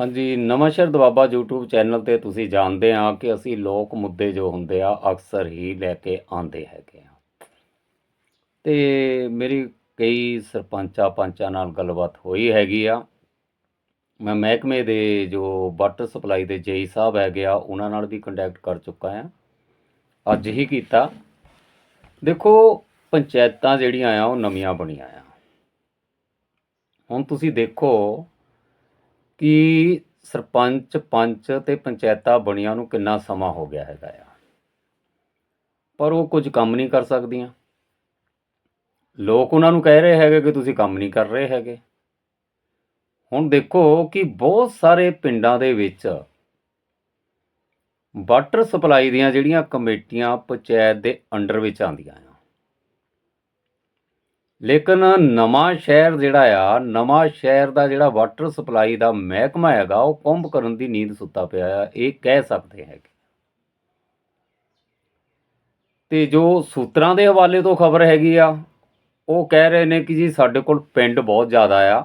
ਹਾਂਜੀ Nawanshahr Doaba YouTube channel ਤੇ ਤੁਸੀਂ ਜਾਣਦੇ ਆ ਕਿ ਅਸੀਂ ਲੋਕ ਮੁੱਦੇ ਜੋ ਹੁੰਦੇ ਆ, ਅਕਸਰ ਹੀ ਲੈ ਕੇ ਆਉਂਦੇ ਹੈਗੇ ਆ। ਤੇ ਮੇਰੀ ਕਈ ਸਰਪੰਚਾਂ ਪੰਚਾਂ ਨਾਲ ਗੱਲਬਾਤ ਹੋਈ ਹੈਗੀ ਆ। ਮੈਂ ਮਹਿਕਮੇ ਦੇ ਜੋ ਵਾਟਰ ਸਪਲਾਈ ਦੇ ਜੇਈ ਸਾਹਿਬ ਹੈਗੇ ਆ, ਉਹਨਾਂ ਨਾਲ ਵੀ ਕੰਟੈਕਟ ਕਰ ਚੁੱਕਾ ਆ। ਅੱਜ ਹੀ ਕੀਤਾ। ਦੇਖੋ, ਪੰਚਾਇਤਾਂ ਜਿਹੜੀਆਂ ਆ, ਉਹ ਨਵੀਆਂ ਬਣੀਆਂ ਆ। ਹੁਣ ਤੁਸੀਂ ਦੇਖੋ ਕਿ ਸਰਪੰਚ ਪੰਚ ਤੇ ਪੰਚਾਇਤਾਂ ਬਣੀਆਂ ਨੂੰ ਕਿੰਨਾ ਸਮਾਂ ਹੋ ਗਿਆ ਹੈਗਾ ਆ? ਪਰ ਉਹ ਕੁਝ ਕੰਮ ਨਹੀਂ ਕਰ ਸਕਦੀਆਂ। ਲੋਕ ਉਹਨਾਂ ਨੂੰ ਕਹਿ ਰਹੇ ਹੈਗੇ ਕਿ ਤੁਸੀਂ ਕੰਮ ਨਹੀਂ ਕਰ ਰਹੇ ਹੈਗੇ। ਹੁਣ ਦੇਖੋ ਕਿ ਬਹੁਤ ਸਾਰੇ ਪਿੰਡਾਂ ਦੇ ਵਿੱਚ ਵਾਟਰ ਸਪਲਾਈ ਦੀਆਂ ਜਿਹੜੀਆਂ ਕਮੇਟੀਆਂ ਪੰਚਾਇਤ ਦੇ ਅੰਡਰ ਵਿੱਚ ਆਉਂਦੀਆਂ ਆ। ਲੇਕਿਨ ਨਵਾਂ ਸ਼ਹਿਰ ਜਿਹੜਾ ਆ, ਨਵਾਂ ਸ਼ਹਿਰ ਦਾ ਜਿਹੜਾ ਵਾਟਰ ਸਪਲਾਈ ਦਾ ਮਹਿਕਮਾ ਹੈਗਾ, ਉਹ ਕੁੰਭ ਕਰਨ ਦੀ ਨੀਂਦ ਸੁੱਤਾ ਪਿਆ ਆ, ਇਹ ਕਹਿ ਸਕਦੇ ਹੈਗੇ। ਤੇ ਜੋ ਸੂਤਰਾਂ ਦੇ ਹਵਾਲੇ ਤੋਂ ਖਬਰ ਹੈਗੀ ਆ, ਉਹ ਕਹਿ ਰਹੇ ਨੇ ਕਿ ਜੀ ਸਾਡੇ ਕੋਲ ਪਿੰਡ ਬਹੁਤ ਜ਼ਿਆਦਾ ਆ।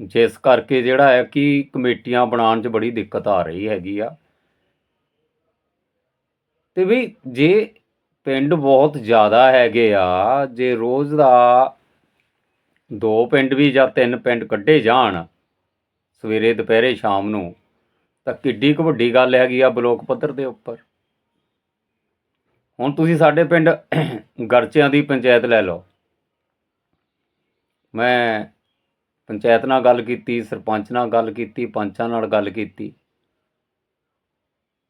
ਜਿਸ ਕਰਕੇ ਜਿਹੜਾ ਹੈ ਕਿ ਕਮੇਟੀਆਂ ਬਣਾਉਣ 'ਚ ਬੜੀ ਦਿੱਕਤ ਆ ਰਹੀ ਹੈਗੀ ਆ। ਤੇ ਵੀ ਜੇ ਪਿੰਡ ਬਹੁਤ ਜ਼ਿਆਦਾ ਹੈਗੇ ਆ, ਜੇ ਰੋਜ਼ ਦਾ ਦੋ ਪਿੰਡ ਵੀ ਜਾਂ ਤਿੰਨ ਪਿੰਡ ਕੱਢੇ ਜਾਣ, ਸਵੇਰੇ, ਦੁਪਹਿਰੇ, ਸ਼ਾਮ ਨੂੰ, ਤਾਂ ਕਿੱਡੀ ਕੁ ਵੱਡੀ ਗੱਲ ਹੈਗੀ ਆ ਬਲੋਕ ਪੱਧਰ ਦੇ ਉੱਪਰ। ਹੁਣ ਤੁਸੀਂ ਸਾਡੇ ਪਿੰਡ ਗਰਚਿਆਂ ਦੀ ਪੰਚਾਇਤ ਲੈ ਲਓ। ਮੈਂ ਪੰਚਾਇਤ ਨਾਲ ਗੱਲ ਕੀਤੀ, ਸਰਪੰਚ ਨਾਲ ਗੱਲ ਕੀਤੀ, ਪੰਚਾਂ ਨਾਲ ਗੱਲ ਕੀਤੀ।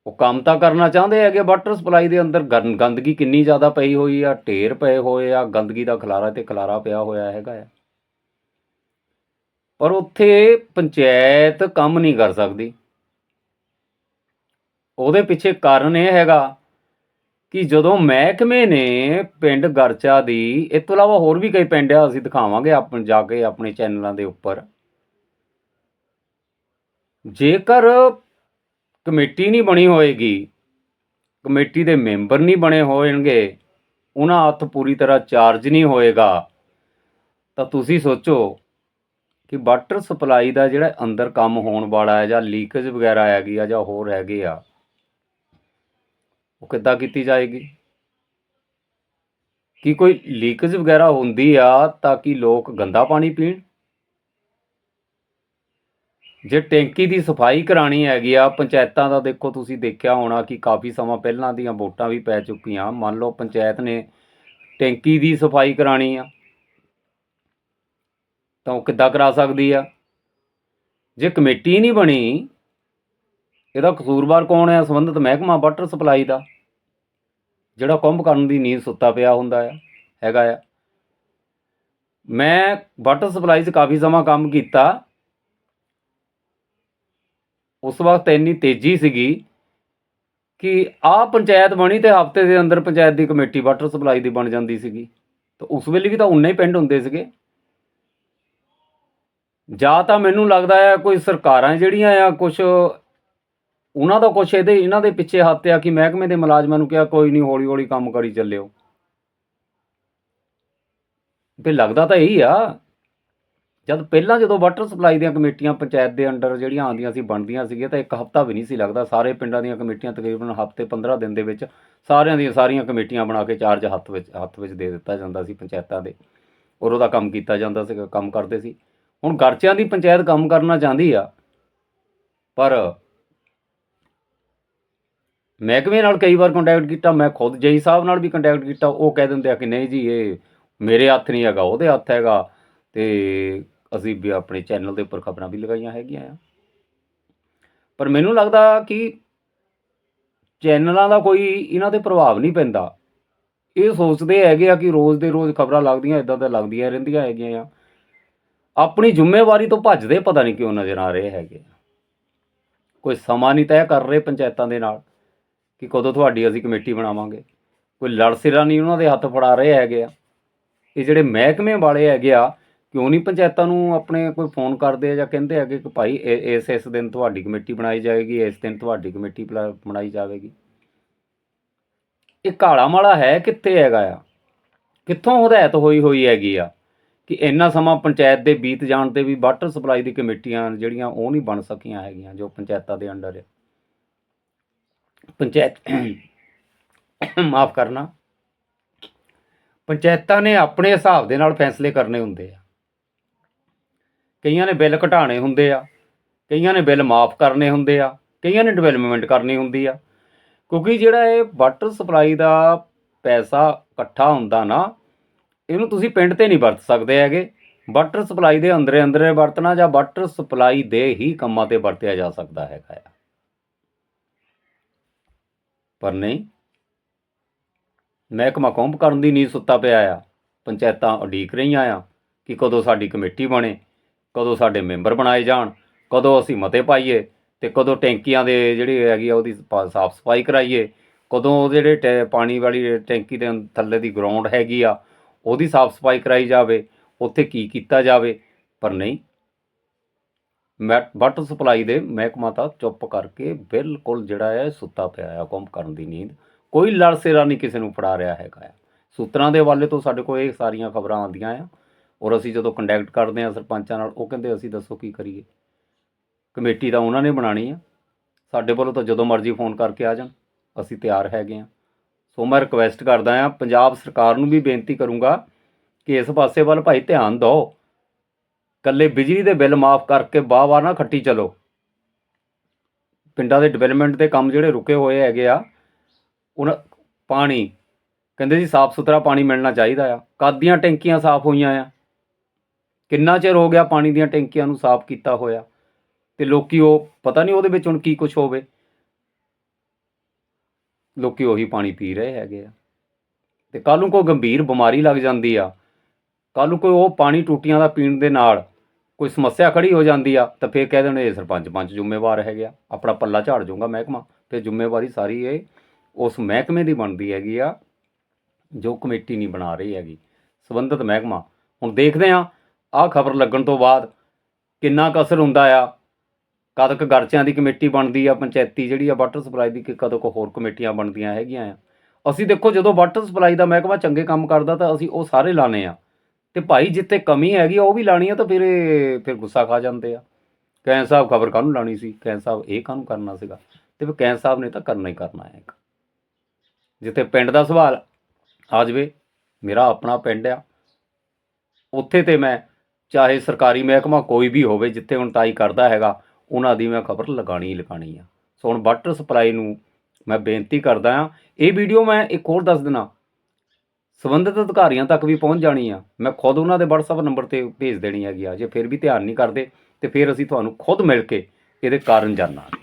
ਉਹ ਕੰਮ ਤਾਂ ਕਰਨਾ ਚਾਹੁੰਦੇ ਹੈਗੇ, ਵਾਟਰ ਸਪਲਾਈ ਦੇ ਅੰਦਰ ਗੰਦਗੀ ਕਿੰਨੀ ਜ਼ਿਆਦਾ ਪਈ ਹੋਈ ਆ, ਢੇਰ ਪਏ ਹੋਏ ਆ, ਗੰਦਗੀ ਦਾ ਖਲਾਰਾ ਤੇ ਖਲਾਰਾ ਪਿਆ ਹੋਇਆ ਹੈਗਾ ਆ। ਪਰ ਉੱਥੇ ਪੰਚਾਇਤ ਕੰਮ ਨਹੀਂ ਕਰ ਸਕਦੀ। ਉਹਦੇ ਪਿੱਛੇ ਕਾਰਨ ਇਹ ਹੈਗਾ ਕਿ ਜਦੋਂ ਮਹਿਕਮੇ ਨੇ ਪਿੰਡ ਗਰਚਾ ਦੀ, ਇਸ ਤੋਂ ਇਲਾਵਾ ਹੋਰ ਵੀ ਕਈ ਪਿੰਡ ਆ, ਅਸੀਂ ਦਿਖਾਵਾਂਗੇ ਆਪਣ ਜਾ ਕੇ ਆਪਣੇ ਚੈਨਲਾਂ ਦੇ ਉੱਪਰ। ਜੇਕਰ ਕਮੇਟੀ ਨਹੀਂ ਬਣੀ ਹੋਏਗੀ, ਕਮੇਟੀ ਦੇ ਮੈਂਬਰ ਨਹੀਂ ਬਣੇ ਹੋਣਗੇ, ਉਹਨਾਂ ਹੱਥ ਪੂਰੀ ਤਰ੍ਹਾਂ ਚਾਰਜ ਨਹੀਂ ਹੋਏਗਾ। ਤਾਂ ਤੁਸੀਂ ਸੋਚੋ ਕਿ ਵਾਟਰ ਸਪਲਾਈ ਦਾ ਜਿਹੜਾ ਅੰਦਰ ਕੰਮ ਹੋਣ ਵਾਲਾ ਹੈ ਜਾਂ ਲੀਕੇਜ ਵਗੈਰਾ ਹੈਗੀ ਆ ਜਾਂ ਹੋਰ ਹੈਗੇ ਆ, ਉਹ ਕਿੱਦਾਂ ਕੀਤੀ ਜਾਏਗੀ? ਕੀ ਕੋਈ ਲੀਕੇਜ ਵਗੈਰਾ ਹੁੰਦੀ ਆ ਤਾਂ ਕਿ ਲੋਕ ਗੰਦਾ ਪਾਣੀ ਪੀਣ? ਜੇ ਟੈਂਕੀ ਦੀ ਸਫ਼ਾਈ ਕਰਾਣੀ ਹੈਗੀ ਆ, ਪੰਚਾਇਤਾਂ ਦਾ ਦੇਖੋ ਤੁਸੀਂ ਦੇਖਿਆ ਹੋਣਾ ਕਿ ਕਾਫੀ ਸਮਾਂ ਪਹਿਲਾਂ ਦੀਆਂ ਵੋਟਾਂ ਵੀ ਪੈ ਚੁੱਕੀਆਂ। ਮੰਨ ਲਓ ਪੰਚਾਇਤ ਨੇ ਟੈਂਕੀ ਦੀ ਸਫ਼ਾਈ ਕਰਾਣੀ ਆ, ਤਾਂ ਉਹ ਕਿੱਦਾਂ ਕਰਾ ਸਕਦੀ ਆ? ਜੇ ਕਮੇਟੀ ਨਹੀਂ ਬਣੀ, ਇਹਦਾ ਕਸੂਰਵਾਰ ਕੌਣ ਹੈ ਸੰਬੰਧਿਤ ਮਹਿਕਮਾ ਵਾਟਰ ਸਪਲਾਈ ਦਾ, ਜਿਹੜਾ ਕੁੰਭ ਕਰਨ ਦੀ ਨੀਂਦ ਸੁੱਤਾ ਪਿਆ ਹੁੰਦਾ ਆ, ਹੈਗਾ ਆ। ਮੈਂ ਵਾਟਰ ਸਪਲਾਈ 'ਚ ਕਾਫੀ ਸਮਾਂ ਕੰਮ ਕੀਤਾ। ਉਸ ਵਕਤ ਇੰਨੀ ਤੇਜ਼ੀ ਸੀਗੀ ਕਿ ਆਹ ਪੰਚਾਇਤ ਬਣੀ ਤੇ ਹਫ਼ਤੇ ਦੇ ਅੰਦਰ ਪੰਚਾਇਤ ਦੀ ਕਮੇਟੀ ਵਾਟਰ ਸਪਲਾਈ ਦੀ ਬਣ ਜਾਂਦੀ ਸੀਗੀ। ਤਾਂ ਉਸ ਵੇਲੇ ਵੀ ਤਾਂ ਉਨੇ ਹੀ ਪਿੰਡ ਹੁੰਦੇ ਸੀਗੇ। ਜਾਂ ਤਾਂ ਮੈਨੂੰ ਲੱਗਦਾ ਹੈ ਕੋਈ ਸਰਕਾਰਾਂ ਜਿਹੜੀਆਂ ਆ ਕੁਝ ਉਹਨਾਂ ਦਾ ਕੁਝ ਇਹਦੇ, ਇਹਨਾਂ ਦੇ ਪਿੱਛੇ ਹੱਥ ਆ ਕਿ ਮਹਿਕਮੇ ਦੇ ਮੁਲਾਜ਼ਮਾਂ ਨੂੰ ਕਿਹਾ ਕੋਈ ਨਹੀਂ ਹੌਲੀ ਹੌਲੀ ਕੰਮ ਕਰੀ ਚੱਲਿਓ। ਤੇ ਲੱਗਦਾ ਤਾਂ ਇਹੀ ਆ ਜਦ ਪਹਿਲਾਂ ਜਦੋਂ ਵਾਟਰ ਸਪਲਾਈ ਦੀਆਂ ਕਮੇਟੀਆਂ ਪੰਚਾਇਤ ਦੇ ਅੰਡਰ ਜਿਹੜੀਆਂ ਆਉਂਦੀਆਂ ਸੀ, ਬਣਦੀਆਂ ਸੀਗੀਆਂ, ਤਾਂ ਇੱਕ ਹਫਤਾ ਵੀ ਨਹੀਂ ਸੀ ਲੱਗਦਾ। ਸਾਰੇ ਪਿੰਡਾਂ ਦੀਆਂ ਕਮੇਟੀਆਂ ਤਕਰੀਬਨ ਹਫ਼ਤੇ 15 ਦਿਨ ਦੇ ਵਿੱਚ ਸਾਰਿਆਂ ਦੀਆਂ ਸਾਰੀਆਂ ਕਮੇਟੀਆਂ ਬਣਾ ਕੇ ਚਾਰਜ ਹੱਥ ਵਿੱਚ ਹੱਥ ਵਿੱਚ ਦੇ ਦਿੱਤਾ ਜਾਂਦਾ ਸੀ ਪੰਚਾਇਤਾਂ ਦੇ। ਔਰ ਉਹਦਾ ਕੰਮ ਕੀਤਾ ਜਾਂਦਾ ਸੀ, ਕੰਮ ਕਰਦੇ ਸੀ। ਹੁਣ ਗਰਚਿਆਂ ਦੀ ਪੰਚਾਇਤ ਕੰਮ ਕਰਨਾ ਚਾਹੁੰਦੀ ਆ, ਪਰ ਮਹਿਕਮੇ ਨਾਲ ਕਈ ਵਾਰ ਕੰਟੈਕਟ ਕੀਤਾ, ਮੈਂ ਖੁਦ ਜਈ ਸਾਹਿਬ ਨਾਲ ਵੀ ਕੰਟੈਕਟ ਕੀਤਾ, ਉਹ ਕਹਿ ਦਿੰਦੇ ਆ ਕਿ ਨਹੀਂ ਜੀ, ਇਹ ਮੇਰੇ ਹੱਥ ਨਹੀਂ ਹੈਗਾ, ਉਹਦੇ ਹੱਥ ਹੈਗਾ। ਤੇ ਅਸੀਂ ਵੀ ਆਪਣੇ ਚੈਨਲ ਦੇ ਉੱਪਰ ਖਬਰਾਂ ਵੀ ਲਗਾਈਆਂ ਹੈਗੀਆਂ ਆ। ਪਰ ਮੈਨੂੰ ਲੱਗਦਾ ਕਿ ਚੈਨਲਾਂ ਦਾ ਕੋਈ ਇਹਨਾਂ ਤੇ ਪ੍ਰਭਾਵ ਨਹੀਂ ਪੈਂਦਾ। ਇਹ ਸੋਚਦੇ ਹੈਗੇ ਆ ਕਿ ਰੋਜ਼ ਦੇ ਰੋਜ਼ ਖਬਰਾਂ ਲੱਗਦੀਆਂ ਇਦਾਂ ਤਾਂ ਲੱਗਦੀਆਂ ਰਹਿੰਦੀਆਂ ਹੈਗੀਆਂ ਆ। ਆਪਣੀ ਜ਼ਿੰਮੇਵਾਰੀ ਤੋਂ ਭੱਜਦੇ ਪਤਾ ਨਹੀਂ ਕਿਉਂ ਨਜ਼ਰ ਆ ਰਹੇ ਹੈਗੇ ਆ। ਕੋਈ ਸਮਾਂ ਨਹੀਂ ਤੈਅ ਕਰ ਰਹੇ ਪੰਚਾਇਤਾਂ ਦੇ ਨਾਲ ਕਿ ਕਦੋਂ ਤੁਹਾਡੀ ਅਸੀਂ ਕਮੇਟੀ ਬਣਾਵਾਂਗੇ। ਕੋਈ ਲੜ ਸਿਰਾ ਨਹੀਂ ਉਹਨਾਂ ਦੇ ਹੱਥ ਫੜਾ ਰਹੇ ਹੈਗੇ ਆ। ਇਹ ਜਿਹੜੇ ਮਹਿਕਮੇ ਵਾਲੇ ਹੈਗੇ ਆ ਕਿਉਂ ਨਹੀਂ ਪੰਚਾਇਤਾਂ ਨੂੰ ਆਪਣੇ ਕੋਈ ਫੋਨ ਕਰਦੇ ਆ ਜਾਂ ਕਹਿੰਦੇ ਹੈਗੇ ਕਿ ਭਾਈ ਇਹ- ਇਸ ਇਸ ਦਿਨ ਤੁਹਾਡੀ ਕਮੇਟੀ ਬਣਾਈ ਜਾਏਗੀ, ਇਸ ਦਿਨ ਤੁਹਾਡੀ ਕਮੇਟੀ ਬਣਾ- ਬਣਾਈ ਜਾਵੇਗੀ। ਇਹ ਕਾਲਾ ਮਾਲਾ ਹੈ ਕਿੱਥੇ ਹੈਗਾ ਆ? ਕਿੱਥੋਂ ਹਦਾਇਤ ਹੋਈ ਹੋਈ ਹੈਗੀ ਆ ਕਿ ਇੰਨਾ ਸਮਾਂ ਪੰਚਾਇਤ ਦੇ ਬੀਤ ਜਾਣ ਤੇ ਵੀ ਵਾਟਰ ਸਪਲਾਈ ਦੀ ਕਮੇਟੀਆਂ ਜਿਹੜੀਆਂ ਉਹ ਨਹੀਂ ਬਣ ਸਕੀਆਂ ਹੈਗੀਆਂ ਜੋ ਪੰਚਾਇਤਾਂ ਦੇ ਅੰਡਰ ਹੈ ਪੰਚਾਇਤ, ਮਾਫ ਕਰਨਾ। ਪੰਚਾਇਤਾਂ ਨੇ ਆਪਣੇ ਹਿਸਾਬ ਦੇ ਨਾਲ ਫੈਸਲੇ ਕਰਨੇ ਹੁੰਦੇ ਆ। ਕਈਆਂ ਨੇ ਬਿੱਲ ਘਟਾਣੇ ਹੁੰਦੇ ਆ, ਕਈਆਂ ਨੇ ਬਿੱਲ ਮਾਫ ਕਰਨੇ ਹੁੰਦੇ ਆ, ਕਈਆਂ ਨੇ ਡਿਵੈਲਪਮੈਂਟ ਕਰਨੀ ਹੁੰਦੀ ਆ। ਕਿਉਂਕਿ ਜਿਹੜਾ ਇਹ ਵਾਟਰ ਸਪਲਾਈ ਦਾ ਪੈਸਾ ਇਕੱਠਾ ਹੁੰਦਾ ਨਾ, ਇਹਨੂੰ ਤੁਸੀਂ ਪਿੰਡ ਤੇ ਨਹੀਂ ਵਰਤ ਸਕਦੇ ਹੈਗੇ। ਵਾਟਰ ਸਪਲਾਈ ਦੇ ਅੰਦਰੇ ਅੰਦਰੇ ਵਰਤਣਾ ਜਾਂ ਵਾਟਰ ਸਪਲਾਈ ਦੇ ਹੀ ਕੰਮਾਂ ਤੇ ਵਰਤਿਆ ਜਾ ਸਕਦਾ ਹੈਗਾ ਆ। ਪਰ ਨਹੀਂ, ਮਹਿਕਮਾ ਕੌਂਪ ਕਰਨ ਦੀ ਨਹੀਂ ਸੁੱਤਾ ਪਿਆ ਆ, ਪੰਚਾਇਤਾਂ ਉਡੀਕ ਰਹੀਆਂ ਆ ਕਿ ਕਦੋਂ ਸਾਡੀ ਕਮੇਟੀ ਬਣੇ ਕਦੋਂ ਸਾਡੇ ਮੈਂਬਰ ਬਣਾਏ ਜਾਣ, ਕਦੋਂ ਅਸੀਂ ਮਤੇ ਪਾਈਏ ਤੇ ਕਦੋਂ ਟੈਂਕੀਆਂ ਦੇ ਜਿਹੜੀ ਹੈਗੀ ਆ ਉਹਦੀ ਸਾਫ਼ ਸਫ਼ਾਈ ਕਰਾਈਏ, ਕਦੋਂ ਉਹ ਜਿਹੜੇ ਟੈ- ਪਾਣੀ ਵਾਲੀ ਟੈਂਕੀ ਦੇ ਥੱਲੇ ਦੀ ਗਰਾਊਂਡ ਹੈਗੀ ਆ, ਉਹਦੀ ਸਾਫ਼ ਸਫ਼ਾਈ ਕਰਾਈ ਜਾਵੇ, ਉੱਥੇ ਕੀ ਕੀਤਾ ਜਾਵੇ, ਪਰ ਨਹੀਂ। ਮੈਂ ਵਾਟਰ ਸਪਲਾਈ ਦੇ ਮਹਿਕਮਾ ਤਾਂ ਚੁੱਪ ਕਰਕੇ ਬਿਲਕੁਲ ਜਿਹੜਾ ਹੈ ਸੁੱਤਾ ਪਿਆ ਆ ਕੰਮ ਕਰਨ ਦੀ ਨੀਂਦ। ਕੋਈ ਲੜ ਸਿਰਾ ਨਹੀਂ ਕਿਸੇ ਨੂੰ ਫੜਾ ਰਿਹਾ ਹੈਗਾ ਆ। ਸੂਤਰਾਂ ਦੇ ਹਵਾਲੇ ਤੋਂ ਸਾਡੇ ਕੋਲ ਇਹ ਸਾਰੀਆਂ ਖਬਰਾਂ ਆਉਂਦੀਆਂ ਆ। ਔਰ ਅਸੀਂ ਜਦੋਂ ਕੰਟੈਕਟ ਕਰਦੇ ਆ ਸਰਪੰਚਾਂ ਨਾਲ, ਉਹ ਕਹਿੰਦੇ ਅਸੀਂ ਦੱਸੋ ਕੀ ਕਰੀਏ। ਕਮੇਟੀ ਤਾਂ ਉਹਨਾਂ ਨੇ ਬਣਾਣੀ ਆ। ਸਾਡੇ ਵੱਲੋਂ ਤਾਂ ਜਦੋਂ ਮਰਜ਼ੀ ਫੋਨ ਕਰਕੇ ਆ ਜਾਣ। ਅਸੀਂ ਤਿਆਰ ਹੈਗੇ ਆ। ਸੋ ਮੈਂ ਰਿਕਵੈਸਟ ਕਰਦਾ ਆ ਪੰਜਾਬ ਸਰਕਾਰ ਨੂੰ ਵੀ ਬੇਨਤੀ ਕਰੂੰਗਾ ਕਿ ਇਸ ਪਾਸੇ ਵੱਲ ਭਾਈ ਧਿਆਨ ਦਿਓ। ਕੱਲੇ ਬਿਜਲੀ ਦੇ ਬਿੱਲ ਮਾਫ ਕਰਕੇ ਬਾਰ-ਬਾਰ ਨਾ ਖੱਟੀ ਚਲੋ। ਪਿੰਡਾਂ ਦੇ ਡਿਵੈਲਪਮੈਂਟ ਦੇ ਕੰਮ ਜਿਹੜੇ ਰੁਕੇ ਹੋਏ ਹੈਗੇ ਆ ਉਹਨਾਂ ਪਾਣੀ, ਕਹਿੰਦੇ ਜੀ ਸਾਫ਼ ਸੁਥਰਾ ਪਾਣੀ ਮਿਲਣਾ ਚਾਹੀਦਾ ਆ। ਕਦ ਦੀਆਂ ਟੈਂਕੀਆਂ ਸਾਫ਼ ਹੋਈਆਂ ਆ। ਕਿੰਨਾ ਚਿਰ ਹੋ ਗਿਆ ਪਾਣੀ ਦੀਆਂ ਟੈਂਕੀਆਂ ਨੂੰ ਸਾਫ਼ ਕੀਤਾ ਹੋਇਆ? ਤੇ ਲੋਕੀ ਉਹ, ਪਤਾ ਨਹੀਂ ਉਹਦੇ ਵਿੱਚ ਹੁਣ ਕੀ ਕੁਝ ਹੋਵੇ। ਲੋਕੀ ਉਹੀ ਪਾਣੀ ਪੀ ਰਹੇ ਹੈਗੇ ਆ। ਤੇ ਕੱਲ ਨੂੰ ਕੋਈ ਗੰਭੀਰ ਬਿਮਾਰੀ ਲੱਗ ਜਾਂਦੀ ਆ। ਕੱਲ ਨੂੰ ਕੋਈ ਉਹ ਪਾਣੀ ਟੂਟੀਆਂ ਦਾ ਪੀਣ ਦੇ ਨਾਲ ਕੋਈ ਸਮੱਸਿਆ ਖੜੀ ਹੋ ਜਾਂਦੀ ਆ, ਤਾਂ ਫੇਰ ਕਹਿ ਦੇਣੇ, ਇਹ ਸਰਪੰਚ ਪੰਚ ਜ਼ਿੰਮੇਵਾਰ ਹੈਗੇ ਆ। ਆਪਣਾ ਪੱਲਾ ਝਾੜ ਜਾਊਗਾ ਮਹਿਕਮਾ। ਤੇ ਜ਼ਿੰਮੇਵਾਰੀ ਸਾਰੀ ਇਹ ਉਸ ਮਹਿਕਮੇ ਦੀ ਬਣਦੀ ਹੈਗੀ ਆ, ਜੋ ਕਮੇਟੀ ਨਹੀਂ ਬਣਾ ਰਹੀ ਹੈਗੀ। ਸੰਬੰਧਿਤ ਮਹਿਕਮਾ। ਹੁਣ ਦੇਖਦੇ ਆ ਆਹ ਖਬਰ ਲੱਗਣ ਤੋਂ ਬਾਅਦ ਕਿੰਨਾ ਕਸਰ ਹੁੰਦਾ ਆ? ਕਦ ਕੁ ਗਰਚਿਆਂ ਦੀ ਕਮੇਟੀ ਬਣਦੀ ਆ, ਪੰਚਾਇਤੀ ਜਿਹੜੀ ਆ, ਵਾਟਰ ਸਪਲਾਈ ਦੀ ਕਿ ਕਦੋਂ ਕੋ ਹੋਰ ਕਮੇਟੀਆਂ ਬਣਦੀਆਂ ਹੈਗੀਆਂ ਆ? ਅਸੀਂ ਦੇਖੋ, ਜਦੋਂ ਵਾਟਰ ਸਪਲਾਈ ਦਾ ਮਹਿਕਮਾ ਚੰਗੇ ਕੰਮ ਕਰਦਾ ਤਾਂ ਅਸੀਂ ਉਹ ਸਾਰੇ ਲਾਣੇ ਆ। ਤੇ ਭਾਈ ਜਿੱਥੇ ਕਮੀ ਹੈਗੀ ਉਹ ਵੀ ਲਾਣੀ ਆ ਤਾਂ ਫਿਰ ਫਿਰ ਗੁੱਸਾ ਖਾ ਜਾਂਦੇ ਆ। ਕੈਂ ਸਾਹਿਬ ਖਬਰ ਕਾਹਨੂੰ ਲਾਣੀ ਸੀ? ਕੈਂ ਸਾਹਿਬ ਇਹ ਕਾਹਨੂੰ ਕਰਨਾ ਸੀਗਾ? ਤੇ ਫਿਰ ਕੈਂ ਸਾਹਿਬ ਨੇ ਤਾਂ ਕਰਨਾ ਹੀ ਕਰਨਾ ਹੈ ਜਿੱਥੇ ਪਿੰਡ ਦਾ ਸਵਾਲ, ਆ ਜਾਵੇ, ਮੇਰਾ ਆਪਣਾ ਪਿੰਡ ਆ। ਉੱਥੇ ਤੇ ਮੈਂ ਚਾਹੇ ਸਰਕਾਰੀ ਮਹਿਕਮਾ ਕੋਈ ਵੀ ਹੋਵੇ ਜਿੱਥੇ ਹੁਣ ਤਾਈ ਕਰਦਾ ਹੈਗਾ, ਉਹਨਾਂ ਦੀ ਮੈਂ ਖਬਰ ਲਗਾਣੀ ਹੀ ਲਗਾਣੀ ਆ। ਸੋ ਹੁਣ ਵਾਟਰ ਸਪਲਾਈ ਨੂੰ ਮੈਂ ਬੇਨਤੀ ਕਰਦਾ ਆ। ਇਹ ਵੀਡੀਓ ਮੈਂ ਇੱਕ ਹੋਰ ਦੱਸ ਦਿਨਾ, ਸੰਬੰਧਿਤ ਅਧਿਕਾਰੀਆਂ ਤੱਕ ਵੀ ਪਹੁੰਚ ਜਾਣੀ ਆ। ਮੈਂ ਖੁਦ ਉਹਨਾਂ ਦੇ WhatsApp ਨੰਬਰ ਤੇ ਭੇਜ ਦੇਣੀ ਹੈਗੀ ਆ, ਜੇ ਫਿਰ ਵੀ ਧਿਆਨ ਨਹੀਂ ਕਰਦੇ ਤੇ ਫਿਰ ਅਸੀਂ ਤੁਹਾਨੂੰ ਖੁਦ ਮਿਲ ਕੇ ਇਹਦੇ ਕਾਰਨ ਜਾਣਾਂਗੇ।